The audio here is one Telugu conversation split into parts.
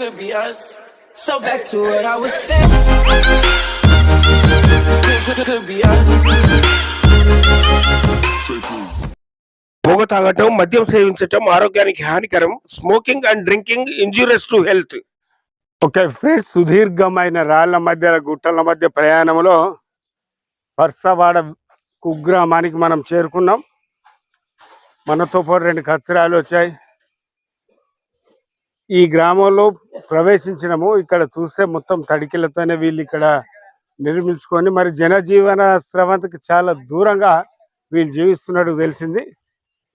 could be us. So back to what I was saying. Could, could, could be us. పొగ తాగటం మద్యం సేవించటం ఆరోగ్యానికి హానికరం smoking and drinking injurious to health okay friends సుదీర్ఘమైన రాళ్ళ మధ్య గుట్టల మధ్య ప్రయాణంలో పర్సవాడ కుగ్రామానికి మనం చేరుకున్నాం మనతో పాటు రెండు కచ్చరాలు వచ్చాయి ఈ గ్రామంలో ప్రవేశించినము. ఇక్కడ చూస్తే మొత్తం తడికిలతోనే వీళ్ళు ఇక్కడ నిర్మించుకొని మరి జనజీవన స్రవంతికి చాలా దూరంగా వీళ్ళు జీవిస్తున్నట్టు తెలిసింది.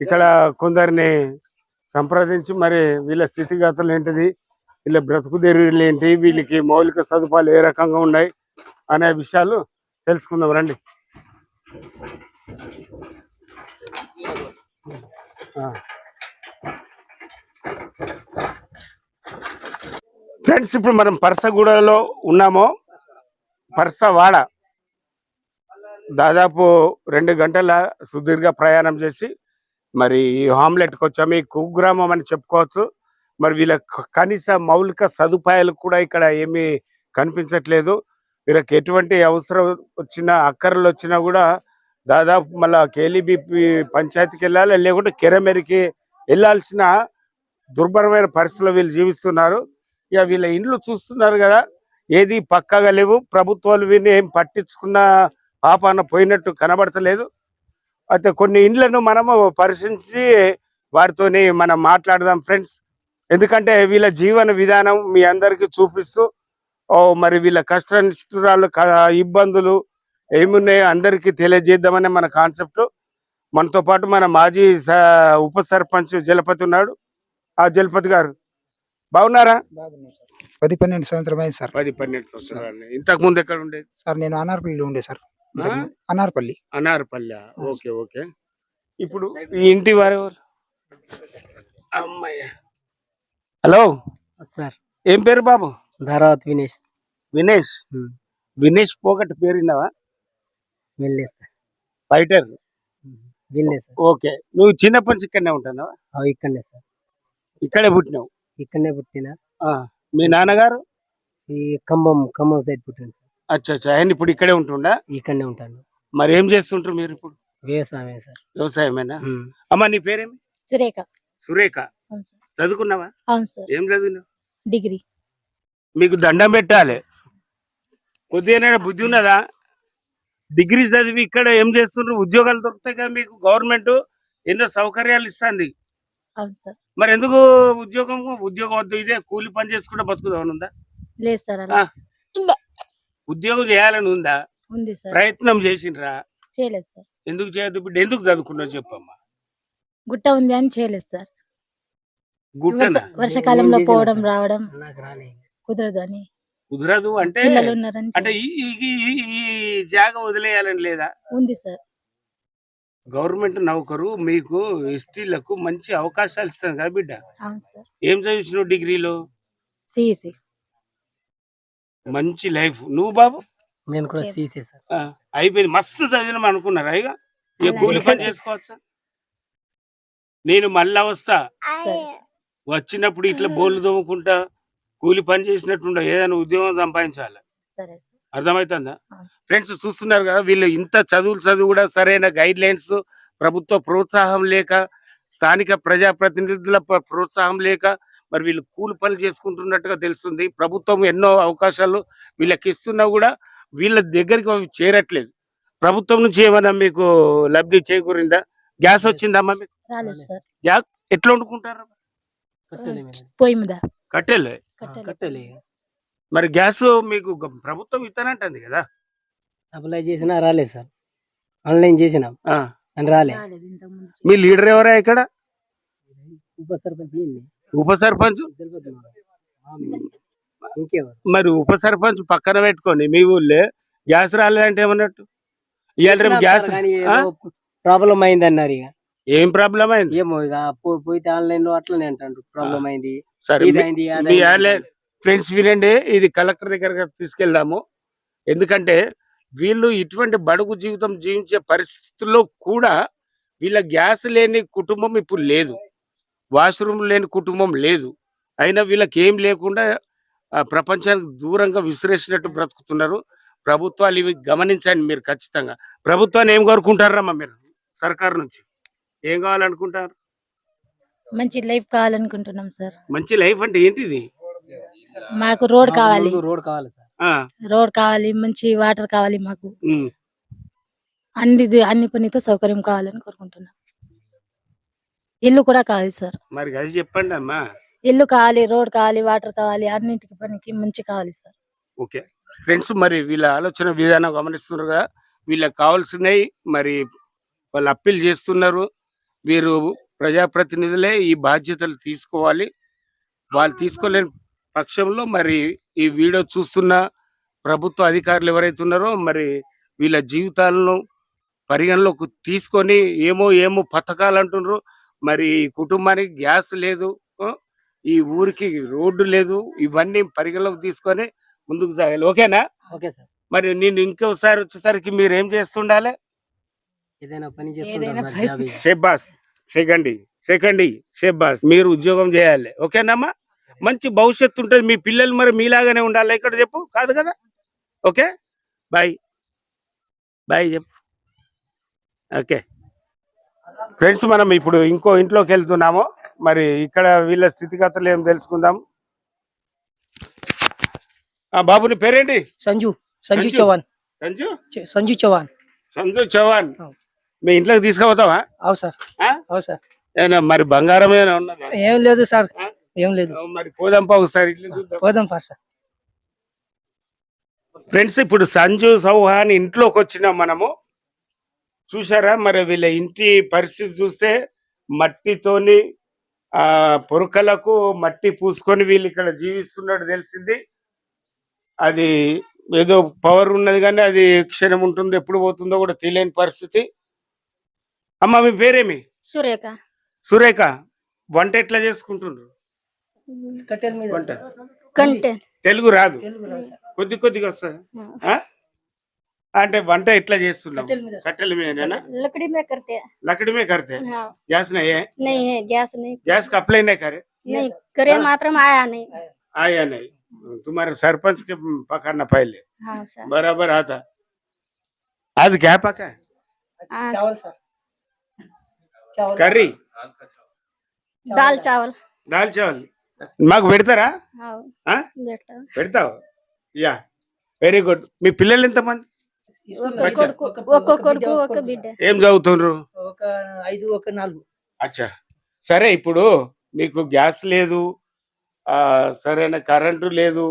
ఇక్కడ కొందరిని సంప్రదించి మరి వీళ్ళ స్థితిగతులు ఏంటిది వీళ్ళ బ్రతుకు తెరువులు ఏంటి వీళ్ళకి మౌలిక సదుపాయాలు ఏ రకంగా ఉన్నాయి అనే విషయాలు తెలుసుకుందాం. రండి. ఫ్రెండ్స్ ఇప్పుడు మనం పరసగూడలో ఉన్నాము. పరసవాడ దాదాపు రెండు గంటల సుదీర్ఘ ప్రయాణం చేసి మరి ఈ హామ్లెట్కి వచ్చాము. ఈ కుగ్రామం అని చెప్పుకోవచ్చు. మరి వీళ్ళ కనీస మౌలిక సదుపాయాలు కూడా ఇక్కడ ఏమీ కనిపించట్లేదు. వీళ్ళకి ఎటువంటి అవసరం వచ్చినా అక్కర్లు వచ్చినా కూడా దాదాపు మళ్ళీ కేలీబీపీ పంచాయతీకి వెళ్ళాలి? లేకుంటే కెరమెరికి వెళ్ళాల్సిన దుర్భరమైన పరిస్థితుల్లో వీళ్ళు జీవిస్తున్నారు. ఇక వీళ్ళ ఇండ్లు చూస్తున్నారు కదా ఏది పక్కగా లేవు. ప్రభుత్వాలు వీరిని ఏం పట్టించుకున్న పాపాన పోయినట్టు కనబడతలేదు. అయితే కొన్ని ఇండ్లను మనము పరిశీలించి వారితోని మనం మాట్లాడదాం ఫ్రెండ్స్. ఎందుకంటే వీళ్ళ జీవన విధానం మీ అందరికీ చూపిస్తూ ఓ మరి వీళ్ళ కష్ట నిష్ఠురాలు ఇబ్బందులు ఏమున్నాయో అందరికీ తెలియజేద్దామనే మన కాన్సెప్ట్. మనతో పాటు మన మాజీ స- ఉప సర్పంచ్ జలపతి ఉన్నాడు. ఆ జలపతి గారు. బాగున్నారా? పది పన్నెండు సంవత్సరం అయింది సార్. పది పన్నెండు సంవత్సరాలు. ఇంతకు ముందు ఎక్కడ ఉండేది సార్ నేను అనార్పల్లిలో ఉండే sir? Anarpalli. Anarpalli okay okay. ఇప్పుడు ఈ ఇంటి వారు ఎవరు? అమ్మయ్య. హలో. సార్. ఏం పేరు బాబు? ధారావత్ వినేష్. వినేష్. వినేష్ పోగట్ పేరు విన్నావా? వెళ్ళే సార్. ఫైటర్? వెళ్ళే సార్. ఓకే. నువ్వు చిన్నప్పటి నుంచి ఇక్కడనే ఉంటున్నావా? అవి ఇక్కడనే సార్. ఇక్కడే పుట్టినావు? ఇక్కడనే పుట్టిన. ఆ, మీ నాన్నగారు? ఈ ఖమ్మం ఖమ్మం సైడ్ పుట్టిన సార్. అచ్చా అచ్చా. ఆయన ఇప్పుడు ఇక్కడే ఉంటుండా? ఇక్కడనే ఉంటాను మరి ఏం చేస్తుంటారు మీరు ఇప్పుడు? వ్యవసాయమే సార్. వ్యవసాయమేనా? ఉమ్. అమ్మ నీ పేరేమి? సురేఖ. సురేఖ. అవును సార్. చదువుకున్నావా? అవును సార్. ఏం చదివినావు డిగ్రీ. మీకు దండం పెట్టాలి. కొద్దిగా బుద్ధి ఉన్నదా? డిగ్రీ చదివి ఇక్కడ ఏం చేస్తుండ్రు? ఉద్యోగాలు దొరుకుతాయి కదా మీకు గవర్నమెంట్. ఎన్నో సౌకర్యాలు ఇస్తుంది. అవును సార్. మరి ఎందుకు ఉద్యోగం ఉద్యోగం వద్దు ఇదే కూలి పని చేసుకుంటే బతుకుదామని ఉందా? లేదు సార్ అలా ఆ. ఉద్యోగం చేయాలని ఉందా? ఉంది సార్. ప్రయత్నం చేసిండ్రా? చేయలేదు సార్. ఎందుకు చేయొద్దు బిడ్డ? ఎందుకు చదువుకున్నావు చెప్పమ్మా? గుట్ట ఉంది అని చేయలేదు సార్. గుట్టన? వర్ష- వర్షాకాలంలో పోవడం సార్? రావడం నాకు రాలే. కుదరదు అని. కుదరదు అంటే పిల్లలు ఉన్నారని అంటే ఈ ఈ- ఈ- ఈ- ఈ జాగ వదిలేయాలని లేదా? ఉంది సార్. గవర్నమెంట్ నౌకరు మీకు ఎస్టీలకు మంచి అవకాశాలు ఇస్తుంది కదా బిడ్డ. ఏం చదివించినావు డిగ్రీలో? సిఈసి. మంచి లైఫ్. నువ్వు బాబు? నేను కూడా. సీసే సార్. ఆ, అయిపోయింది. మస్తు చదివినాం అనుకున్నారా. ఇక ఇక. కూలి పని చేసుకోవచ్చా? నేను మళ్ళా వస్తా. వచ్చినప్పుడు ఇట్లా బోర్లు తోముకుంటా కూలి పని చేసినట్టుండ ఏదైనా ఉద్యోగం సంపాదించాలి? అర్థమవుతుందా. ఫ్రెండ్స్ చూస్తున్నారు కదా వీళ్ళు ఇంత చదువులు చదువు కూడా సరైన గైడ్ లైన్స్ ప్రభుత్వ ప్రోత్సాహం లేక స్థానిక ప్రజాప్రతినిధుల ప్ర- ప్రోత్సాహం లేక మరి వీళ్ళు కూలి పనులు చేసుకుంటున్నట్టుగా తెలుస్తుంది. ప్రభుత్వం ఎన్నో అవకాశాలు వీళ్ళకి ఇస్తున్నా కూడా వీళ్ళ దగ్గరికి అవి చేరట్లేదు. ప్రభుత్వం నుంచి ఏమైనా మీకు లబ్ధి చేకూరిందా? గ్యాస్ వచ్చిందమ్మా మీకు? ఎట్లా వండుకుంటారు? కట్టెలే. మరి గ్యాస్ మీకు ప్రభుత్వం ఇస్తానంటుంది కదా? అప్లై చేసినా రాలేదు సార్. ఆన్లైన్ చేసినాం. ఆ. అని రాలే. మీ లీడర్ ఎవరా ఇక్కడ? ఉప సర్పంచ్? ఉప సర్పంచ్? మరి ఉప సర్పంచ్ పక్కన పెట్టుకోండి మీ ఊళ్ళో. గ్యాస్ రాలేదంటే ఏమన్నట్టు? ఇవాళ గ్యాస్? ప్రాబ్లం అయింది అన్నారు ఇక. ఏం ప్రాబ్లం అయింది? ఏమో ఇక పో- పోయితే ఆన్లైన్లో అట్లనే అంటారు ప్రాబ్లం అయింది. సరే ఫ్రెండ్స్ వినండి ఇది కలెక్టర్ దగ్గరకు తీసుకెళ్దాము. ఎందుకంటే వీళ్ళు ఇటువంటి బడుగు జీవితం జీవించే పరిస్థితుల్లో కూడా వీళ్ళ గ్యాస్ లేని కుటుంబం ఇప్పుడు లేదు. వాష్రూమ్ లేని కుటుంబం లేదు. అయినా వీళ్ళకి ఏం లేకుండా ప్రపంచానికి దూరంగా విసిరేసినట్టు బ్రతుకుతున్నారు. ప్రభుత్వాలు ఇవి గమనించండి మీరు ఖచ్చితంగా. ప్రభుత్వాన్ని ఏం కోరుకుంటారమ్మా మీరు? సర్కారు నుంచి ఏం కావాలనుకుంటారు? మంచి లైఫ్ కావాలనుకుంటున్నాం సార్. మంచి లైఫ్ అంటే ఏంటిది? మాకు రోడ్ కావాలి. రోడ్ కావాలి సార్. ఆ, రోడ్ కావాలి మంచి వాటర్ కావాలి మాకు. అన్ని అన్ని పనితో సౌకర్యం కావాలని కోరుకుంటున్నాం. ఇల్లు కూడా కావాలి సార్. మరి అది చెప్పండి అమ్మా. ఇల్లు కావాలి రోడ్ కావాలి వాటర్ కావాలి అన్నింటికి పనికి మంచి కావాలి సార్. ఓకే. ఫ్రెండ్స్ మరి వీళ్ళ ఆలోచన విధానం గమనిస్తున్నారు కదా? వీళ్ళకి కావాల్సినవి మరి వాళ్ళు అప్పీల్ చేస్తున్నారు. వీరు ప్రజాప్రతినిధులే ఈ బాధ్యతలు తీసుకోవాలి. వాళ్ళు తీసుకోలేని పక్షంలో మరి ఈ వీడియో చూస్తున్న ప్రభుత్వ అధికారులు ఎవరైతే ఉన్నారో మరి వీళ్ళ జీవితాలను పరిగణలోకి తీసుకొని ఏమో ఏమో పథకాలు అంటున్నారు. మరి ఈ కుటుంబానికి గ్యాస్ లేదు ఈ ఊరికి రోడ్డు లేదు ఇవన్నీ పరిగణలోకి తీసుకొని ముందుకు సాగాలి. ఓకేనా? Okay sir. మరి నేను ఇంకోసారి వచ్చేసరికి మీరు ఏం చేస్తుండాలి? ఏదైనా పని. షెబ్బాస్ సెకండి సెకండి షెబ్బాస్ మీరు ఉద్యోగం చేయాలి. ఓకేనమ్మా? మంచి భవిష్యత్తు ఉంటుంది. మీ పిల్లలు మరి మీలాగానే ఉండాలి? ఇక్కడ చెప్పు. కాదు కదా? ఓకే? బాయ్. బాయ్ చెప్పు. ఓకే. ఫ్రెండ్స్ మనం ఇప్పుడు ఇంకో ఇంట్లోకి వెళ్తున్నాము. మరి ఇక్కడ వీళ్ళ స్థితిగతులు ఏం తెలుసుకుందాం? ఆ బాబుని పేరేంటి? సంజు. సంజు. చౌహాన్. సంజు? సంజు చౌహాన్. సంజు చౌహాన్. మీ ఇంట్లోకి తీసుకుపోతావా? అవు సార్? అవు సార్. మరి బంగారం ఏం లేదు సార్? ఏం లేదు. మరి పోదాంపా ఒకసారి పోదాం సార్ ఫ్రెండ్స్ ఇప్పుడు సంజు చౌహాన్ ఇంట్లోకి వచ్చినాం మనము. చూసారా మరి వీళ్ళ ఇంటి పరిస్థితి చూస్తే మట్టితోని ఆ పొరుకలకు మట్టి పూసుకొని వీళ్ళు ఇక్కడ జీవిస్తున్నట్టు తెలిసింది. అది ఏదో పవర్ ఉన్నది కానీ అది క్షణం ఉంటుంది ఎప్పుడు పోతుందో కూడా తెలియని పరిస్థితి. అమ్మ మీ పేరేమి? సురేఖ. సురేఖ. వంట ఎట్లా చేసుకుంటుండ్రు? కట్టెల మీద వంట సార్. కంటే తెలుగు రాదు తెలుగు రాదు సార్. కొద్ది కొద్దిగా వస్తుంది అంటే వంట ఎట్లా చేస్తున్నాం కట్టెల మీద సార్. కట్టెల మీదనేనా लकड़ी में करते हैं लकड़ी में करते हैं हाँ, गैस नहीं है नहीं है गैस नहीं गैस का अप्लाई नहीं करे नहीं करे हाँ। मात्र में आया नहीं आया नहीं तुम्हारे सरपंच के पकाना पहले हाँ सर बराबर आता आज क्या पका है हाँ, చావల్ సార్ చావల్ కర్రీ दाल चावल దాల్ చావల్ మాకు పెడతారా? పెడతావు? యా. వెరీ గుడ్ మీ పిల్లలు ఎంత మంది ఏం చదువుతుండ్రు? ఐదు నాలుగు. అచ్చా. సరే ఇప్పుడు మీకు గ్యాస్ లేదు సరైన కరెంటు లేదు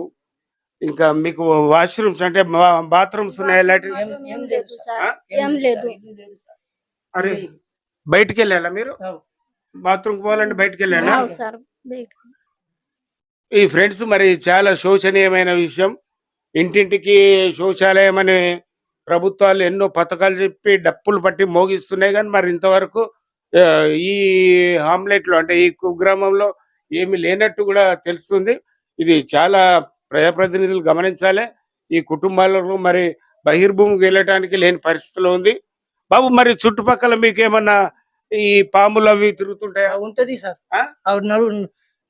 ఇంకా మీకు వాష్రూమ్స్ అంటే బాత్రూమ్స్ ఉన్నాయి అరే బయటికి వెళ్ళాలా మీరు? బాత్రూమ్ పోవాలంటే బయటకెళ్ళాలా వెళ్ళాలా? ఈ ఫ్రెండ్స్ మరి చాలా శోచనీయమైన విషయం. ఇంటింటికి శౌచాలయం అనే ప్రభుత్వాలు ఎన్నో పథకాలు చెప్పి డప్పులు పట్టి మోగిస్తున్నాయి కానీ మరి ఇంతవరకు ఈ హామ్లెట్లో అంటే ఈ కుగ్రామంలో ఏమి లేనట్టు కూడా తెలుస్తుంది. ఇది చాలా ప్రజాప్రతినిధులు గమనించాలి. ఈ కుటుంబాలకు మరి బహిర్భూమికి వెళ్ళటానికి లేని పరిస్థితిలో ఉంది. బాబు మరి చుట్టుపక్కల మీకు ఏమన్నా ఈ పాములు అవి తిరుగుతుంటాయా? ఉంటది సార్.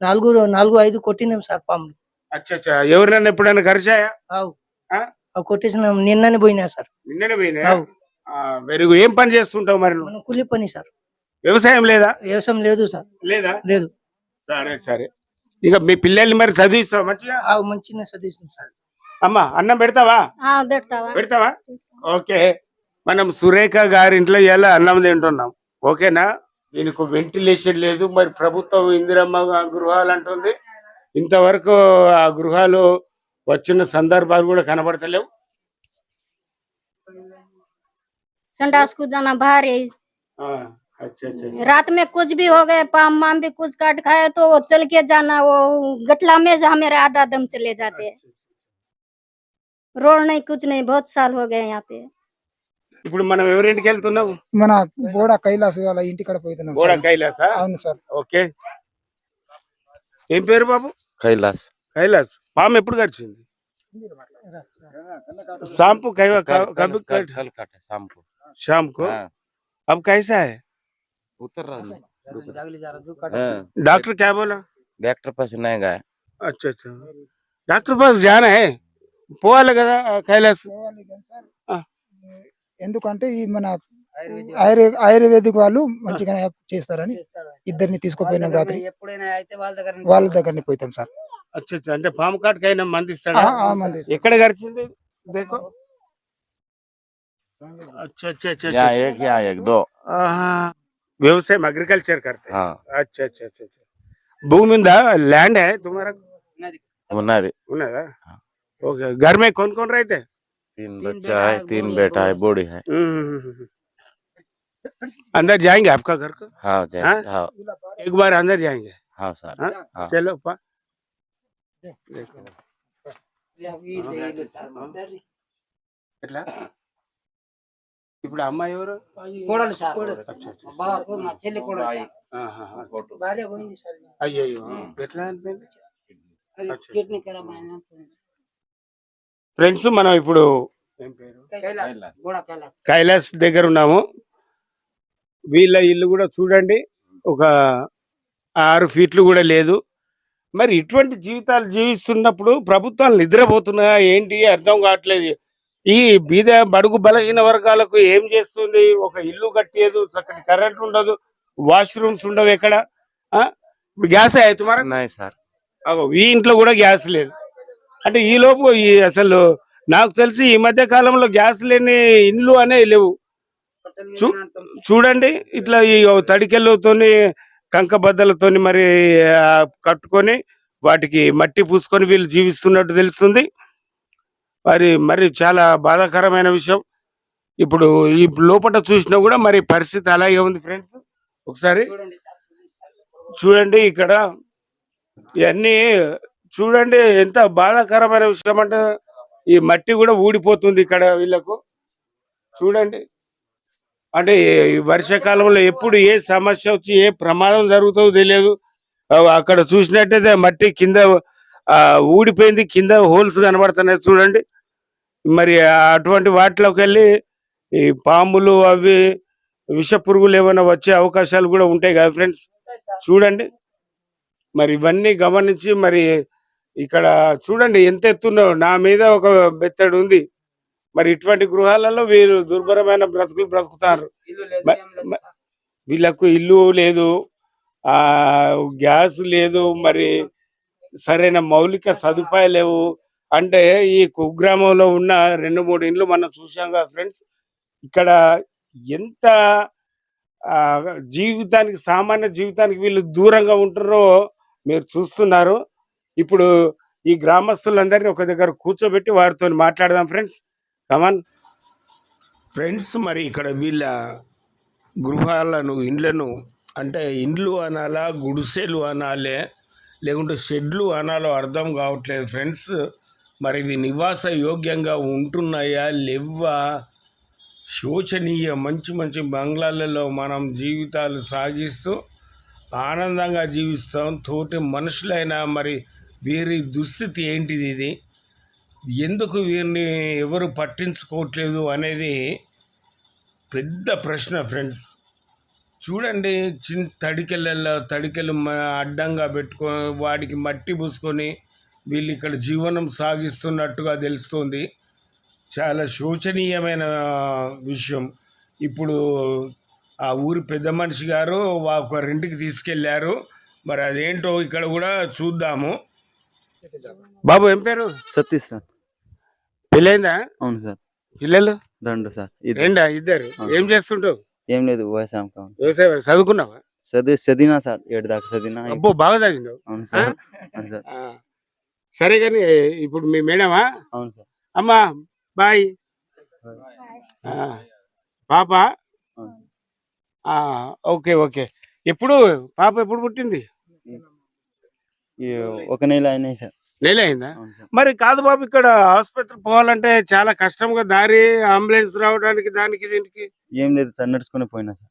నాలుగు నాలుగు ఐదు కొట్టినాం సార్ పాములు. అచ్చా ఎవరినైనా ఎప్పుడైనా కరిచాయా? కొట్టేసిన నిన్ననే పోయినా సార్. నిన్ననే పోయినా? వెరీ ఏం పని చేస్తుంటావు మరి కూలి పని సార్. వ్యవసాయం లేదా? వ్యవసాయం లేదు సార్. లేదా? లేదు. సరే సరే. ఇక మీ పిల్లల్ని మరి చదివిస్తావా మంచిగా? మంచిగా చదివిస్తాం సార్. అమ్మ అన్నం పెడతావా? పెడతావా? ఓకే. మనం సురేఖ గారింట్లో ఎలా అన్నం తింటున్నాం. ఓకేనా? దీనికి వెంటిలేషన్ లేదు మరి ప్రభుత్వం ఇందిరమ్మ గృహాలు అంటుంది ఇంతవరకు ఆ గృహాలు వచ్చిన సందర్భాలు కూడా కనబడతలేవు संडास को जाना बाहर है ఆ, అచ్చా అచ్చా అచ్చా. रात में कुछ भी हो गए पाम माम भी कुछ काट खाए तो वो चल के जाना वो गठला में जहाँ मेरे आधा दम चले जाते हैं रोड नहीं कुछ नहीं बहुत साल हो गए यहाँ पे ఇప్పుడు మనం ఎవరింటికి వెళ్తున్నాం మన బోడ కైలాస్ వాళ్ళ ఇంటికాడ పోతున్నాం గోడ సార్. కైలాసా అవును సార్ ఓకే ఏం పేరు బాబు कैलाश కైలాస్ పాము ఎప్పుడు గడిచింది शाम को कई कल, कब कल, कब कल, कल काटे शाम को शाम को हाँ, अब कैसा है उतर रहा है जागली जा रहा, जो काटा। हाँ, डॉक्टर क्या बोला डॉक्टर पास नहीं गए अच्छा अच्छा डॉक्टर पास जाना है పోవాలి కదా ఆ ఎందుకంటే ఈ మన ఆయుర్వేద ఆయుర్వేదిక్ వాళ్ళు మంచిగా చేస్తారని ఇద్దరిని తీసుకుపోయినాం రాత్రి ఎప్పుడైనా అయితే వాళ్ళ దగ్గర వాళ్ళ దగ్గరని పోతాం సార్ అచ్చా అచ్చా అంటే పాము కాటుకైనా మంది ఇస్తాడా ఆ, ఆ, మంది ఇస్తాడు. ఎక్కడ గడిచింది దేకో अच्छा अच्छा अच्छा यहाँ अच्छा एक यहाँ एक दो हाँ, व्यवसाय अग्रिकल्चर करते हैं हाँ अच्छा अच्छा अच्छा अच्छा भूमि ఉందా ల్యాండ్ है तुम्हारा उन्नादी ఉన్నదా हाँ। ओके घर में कौन कौन रहते हैं तीन तीन बच्चा बेटा है है, तीन बूढ़ी है, बेटा है बूढ़ी। बूढ़ी है हम्म, अंदर जाएंगे आपका घर को हाँ जय हाँ? हाँ एक बार अंदर जाएंगे हाँ सर हाँ? हाँ चलो पा देखो. ఎట్లా ఇప్పుడు అమ్మాయి ఎవరు కోడలు సార్ అచ్చా, అచ్చా. బావకు మా చెల్లి కోడలు సార్ ఆహాహా. భార్య పోయింది సార్ అయ్యయ్యో ఎట్లా అనిపోయింది అచ్చా. కిడ్నీ ఖరాబ్ అయిన ఫ్రెండ్స్ మనం ఇప్పుడు కైలాస్. దగ్గర ఉన్నాము. వీళ్ళ ఇల్లు కూడా చూడండి. ఒక ఆరు ఫీట్లు కూడా లేదు. మరి ఇటువంటి జీవితాలు జీవిస్తున్నప్పుడు ప్రభుత్వాలు నిద్రపోతున్నాయా? ఏంటి? అర్థం కావట్లేదు. ఈ బీద బడుగు బలహీన వర్గాలకు ఏం చేస్తుంది? ఒక ఇల్లు కట్టేదు చక్కటి కరెంట్ ఉండదు వాష్రూమ్స్ ఉండవు ఎక్కడ? గ్యాస్ అవుతున్నారా సార్. ఈ ఇంట్లో కూడా గ్యాస్ లేదు. అంటే ఈ లోపు ఈ అసలు నాకు తెలిసి ఈ మధ్య కాలంలో గ్యాస్ లేని ఇండ్లు అనేవి లేవు. చూడండి ఇట్లా ఈ తడికెళ్ళతోని కంక బద్దలతోని మరి కట్టుకొని వాటికి మట్టి పూసుకొని వీళ్ళు జీవిస్తున్నట్టు తెలుస్తుంది. మరి మరి చాలా బాధాకరమైన విషయం. ఇప్పుడు ఈ లోపల చూసినా కూడా మరి పరిస్థితి అలాగే ఉంది ఫ్రెండ్స్. ఒకసారి చూడండి సార్. చూడండి ఇక్కడ ఇవన్నీ చూడండి ఎంత బాధాకరమైన విషయం అంటే ఈ మట్టి కూడా ఊడిపోతుంది ఇక్కడ వీళ్ళకు. చూడండి. అంటే వర్షాకాలంలో ఎప్పుడు ఏ సమస్య వచ్చి ఏ ప్రమాదం జరుగుతుందో తెలియదు. అక్కడ చూసినట్టయితే మట్టి కింద ఊడిపోయింది. కింద హోల్స్ కనబడుతున్నాయి చూడండి. మరి అటువంటి వాటిలోకి వెళ్ళి ఈ పాములు అవి విష పురుగులు ఏమైనా వచ్చే అవకాశాలు కూడా ఉంటాయి కదా ఫ్రెండ్స్. చూడండి. మరి ఇవన్నీ గమనించి మరి ఇక్కడ చూడండి ఎంత ఎత్తున్నో. నా మీద ఒక బెత్తడు ఉంది. మరి ఇటువంటి గృహాలలో వీరు దుర్భరమైన బ్రతుకులు బ్రతుకుతారు. వీళ్ళకు ఇల్లు లేదు. ఆ గ్యాస్ లేదు. మరి సరైన మౌలిక సదుపాయాలు లేవు. అంటే ఈ కుగ్రామంలో ఉన్న రెండు మూడు ఇండ్లు మనం చూసాం కదా ఫ్రెండ్స్. ఇక్కడ ఎంత జీవితానికి సామాన్య జీవితానికి వీళ్ళు దూరంగా ఉంటున్నారో మీరు చూస్తున్నారు. ఇప్పుడు ఈ గ్రామస్తులందరినీ ఒక దగ్గర కూర్చోబెట్టి వారితో మాట్లాడదాం ఫ్రెండ్స్. కమాన్ ఫ్రెండ్స్ మరి ఇక్కడ వీళ్ళ గృహాలను ఇండ్లను అంటే ఇండ్లు అనాలా గుడిసెలు అనాలే లేకుంటే షెడ్లు అనాలో అర్థం కావట్లేదు ఫ్రెండ్స్. మరి ఇవి నివాస యోగ్యంగా ఉంటున్నాయా లేవా శోచనీయ మంచి మంచి బంగ్లాలలో మనం జీవితాలు సాగిస్తూ ఆనందంగా జీవిస్తాం. తోటి మనుషులైనా మరి వీరి దుస్థితి ఏంటిది ఇది? ఎందుకు వీరిని ఎవరు పట్టించుకోవట్లేదు అనేది పెద్ద ప్రశ్న ఫ్రెండ్స్. చూడండి చిన్న తడికెళ్ళ తడికెలు మ- అడ్డంగా పెట్టుకో వాడికి మట్టి పూసుకొని వీళ్ళు ఇక్కడ జీవనం సాగిస్తున్నట్టుగా తెలుస్తుంది. చాలా శోచనీయమైన విషయం. ఇప్పుడు ఆ ఊరి పెద్ద మనిషి గారు వా- ఒకరింటికి తీసుకెళ్ళారు. మరి అదేంటో ఇక్కడ కూడా చూద్దాము. బాబు ఏం పేరు? సతీష్ సార్. పెళ్ళైందా? అవును సార్. పిల్లలు రెండు సార్ రెండా? ఇద్దరు. ఏం చేస్తుంటావు? ఏం లేదు వ్యవసాయం కావాలి వ్యవసాయం చదువుకున్నావా? చదివి చదివినా సార్ ఏడు దాకా చదివినా. అబ్బో బాగా చదివినావు. అవును సార్. అవును సార్. సరే కానీ ఇప్పుడు మీ మేడమా? అవును సార్. అమ్మా బాయ్. పాప? Okay okay. ఎప్పుడు? పాప ఎప్పుడు పుట్టింది? ఒక నెల అయినాయి సార్ నెల అయిందా మరి కాదు బాబు ఇక్కడ ఆసుపత్రి పోవాలంటే చాలా కష్టంగా దారి అంబులెన్స్ రావడానికి దానికి దీనికి. ఏం లేదు సార్ నడుచుకుని పోయినా సార్.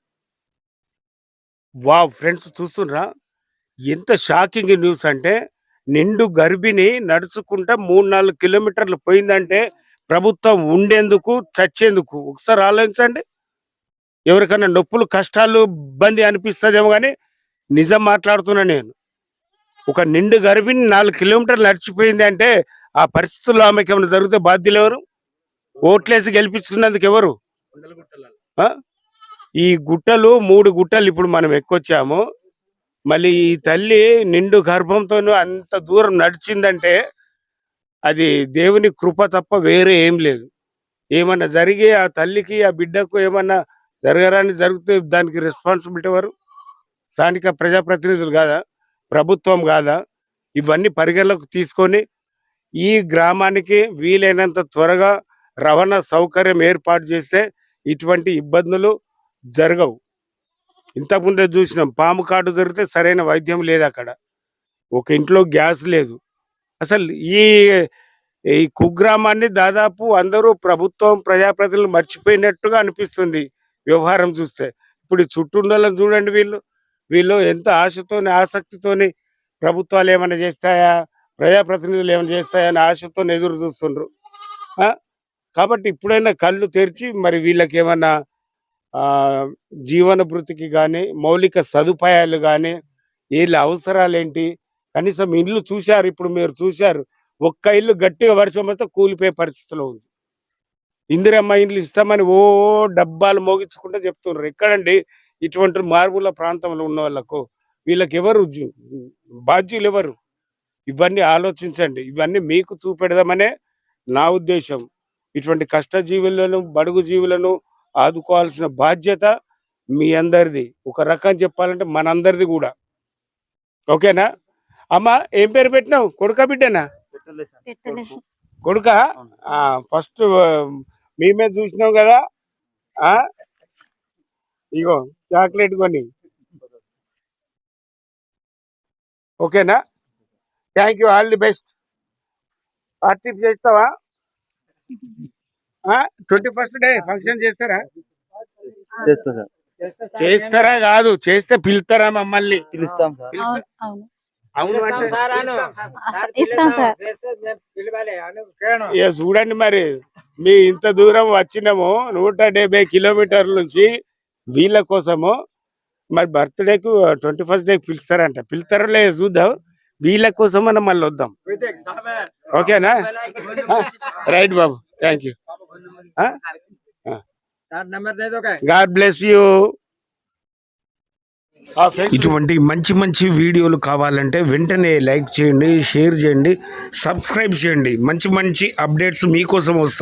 వా ఫ్రెండ్స్ చూస్తుండ్రా. ఎంత షాకింగ్ న్యూస్ అంటే నిండు గర్భిణి నడుచుకుంటా మూడు నాలుగు కిలోమీటర్లు పోయిందంటే ప్రభుత్వం ఉండేందుకు చచ్చేందుకు. ఒకసారి ఆలోచించండి. ఎవరికైనా నొప్పులు కష్టాలు ఇబ్బంది అనిపిస్తుందేమో కానీ నిజం మాట్లాడుతున్నా నేను. ఒక నిండు గర్భిణి నాలుగు కిలోమీటర్లు నడిచిపోయింది అంటే ఆ పరిస్థితుల్లో ఆమెకి ఏమైనా జరిగితే బాధ్యులు ఎవరు? ఓట్లేసి గెలిపించుకున్నందుకు ఎవరు? ఈ గుట్టలు మూడు గుట్టలు ఇప్పుడు మనం ఎక్కొచ్చాము. మళ్ళీ ఈ తల్లి నిండు గర్భంతో అంత దూరం నడిచిందంటే అది దేవుని కృప తప్ప వేరే ఏం లేదు. ఏమన్నా జరిగి ఆ తల్లికి ఆ బిడ్డకు ఏమన్నా జరగరాని జరిగితే దానికి రెస్పాన్సిబిలిటీ ఎవరు? స్థానిక ప్రజాప్రతినిధులు కాదా? ప్రభుత్వం కాదా? ఇవన్నీ పరిగణలోకి తీసుకొని ఈ గ్రామానికి వీలైనంత త్వరగా రవాణా సౌకర్యం ఏర్పాటు చేస్తే ఇటువంటి ఇబ్బందులు జరగవు. ఇంతకుముందే చూసినాం పాము కాటు దొరికితే సరైన వైద్యం లేదు అక్కడ. ఒక ఇంట్లో గ్యాస్ లేదు. అసలు ఈ ఈ కుగ్రామాన్ని దాదాపు అందరూ ప్రభుత్వం ప్రజాప్రతినిధులు మర్చిపోయినట్టుగా అనిపిస్తుంది వ్యవహారం చూస్తే. ఇప్పుడు చుట్టూ చూడండి వీళ్ళు. వీళ్ళు ఎంత ఆశతోని ఆసక్తితోని ప్రభుత్వాలు ఏమైనా చేస్తాయా? ప్రజాప్రతినిధులు ఏమైనా చేస్తాయని ఆశతో ఎదురు చూస్తుండ్రు. కాబట్టి ఇప్పుడైనా కళ్ళు తెరిచి మరి వీళ్ళకి ఏమన్నా జీవన భృతికి కానీ మౌలిక సదుపాయాలు కానీ వీళ్ళ అవసరాలు ఏంటి కనీసం ఇల్లు చూశారు ఇప్పుడు మీరు చూశారు ఒక్క ఇల్లు గట్టిగా వర్షం వస్తే కూలిపోయే పరిస్థితిలో ఉంది. ఇందిరమ్మ ఇండ్లు ఇస్తామని ఓ డబ్బాలు మోగించుకుంటూ చెప్తున్నారు ఎక్కడండి? ఇటువంటి మారుమూల ప్రాంతంలో ఉన్న వాళ్ళకు వీళ్ళకి ఎవరు బాధ్యులు ఎవరు? ఇవన్నీ ఆలోచించండి. ఇవన్నీ మీకు చూపెడదామనే నా ఉద్దేశం. ఇటువంటి కష్టజీవులను బడుగు జీవులను ఆదుకోవాల్సిన బాధ్యత మీ అందరిది. ఒక రకం చెప్పాలంటే మనందరిది కూడా. ఓకేనా? అమ్మ ఏం పేరు పెట్టినావు? కొడుక బిడ్డనా? కొడుక. ఫస్ట్ మేమే చూసినాం కదా? ఆ ఇగో చాక్లెట్ కొని. ఓకేనా? Thank you all the best party చేస్తావా? ట్వంటీ ఫస్ట్ డే ఫంక్షన్ చేస్తారా? చేస్తా సార్. చేస్తారా కాదు చేస్తే పిలుస్తారా మమ్మల్ని? పిలుస్తాం సార్. అవును చూడండి మరి మీ ఇంత దూరం వచ్చినాము నూట డెబ్బై కిలోమీటర్ల నుంచి వీళ్ళ కోసము మరి బర్త్డేకు ట్వంటీ ఫస్ట్ డే పిలుస్తారంట. పిలుస్తారో లేదు చూద్దాం. వీళ్ళ కోసం మనం మళ్ళీ వద్దాం. ఓకేనా? Right Babu. Thank you. God bless you. ఇటువంటి మంచి మంచి వీడియోలు కావాలంటే వెంటనే లైక్ చేయండి షేర్ చేయండి సబ్స్క్రైబ్ చేయండి. మంచి మంచి అప్డేట్స్ మీకోసం వస్తాయి.